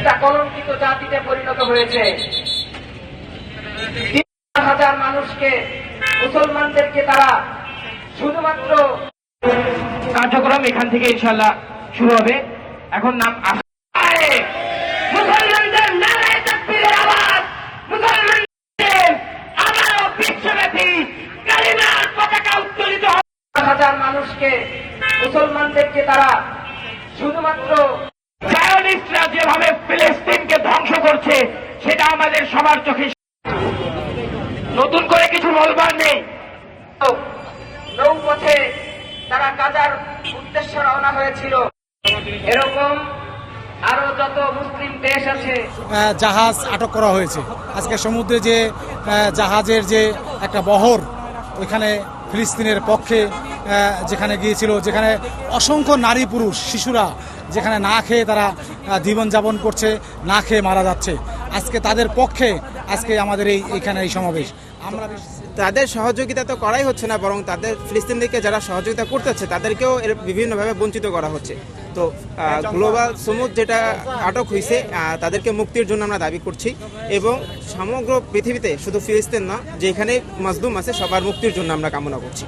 একটা কলঙ্কিত জাতিতে পরিণত হয়েছে। হাজার মানুষকে মুসলমানদেরকে তারা শুধুমাত্র কার্যক্রম এখান থেকে ইনশাল্লাহ শুরু হবে। এখন নাম মুসলমানদেরকে তারা শুধুমাত্র জায়নিস্টরা যেভাবে ফিলিস্তিনকে ধ্বংস করছে সেটা আমাদের সবার চোখে নতুন করে কিছু বলবার নেই। নৌপথে তারা কাজার উদ্দেশ্যে রওনা হয়েছিল। এরকম আরও যত মুসলিম দেশ আছে জাহাজ আটক করা হয়েছে। আজকে সমুদ্রে যে আহ, জাহাজের যে একটা বহর ওইখানে ফিলিস্তিনের পক্ষে যেখানে গিয়েছিল, যেখানে অসংখ্য নারী পুরুষ, শিশুরা যেখানে না খেয়ে তারা জীবনযাপন করছে, না খেয়ে মারা যাচ্ছে। আজকে তাদের পক্ষে, আজকে আমাদের এই, এখানে এই সমাবেশ। আমরা তাদের সহযোগিতা তো করাই হচ্ছে না, বরং তাদের ফিলিস্তিনদেরকে যারা সহযোগিতা করতেছে তাদেরকেও এর বিভিন্নভাবে বঞ্চিত করা হচ্ছে। তো গ্লোবাল সমুদ যেটা আটক হয়েছে তাদেরকে মুক্তির জন্য আমরা দাবি করছি এবং সমগ্র পৃথিবীতে শুধু ফিলিস্তিন না, যেখানে মজলুম আছে, সবার মুক্তির জন্য আমরা কামনা করছি।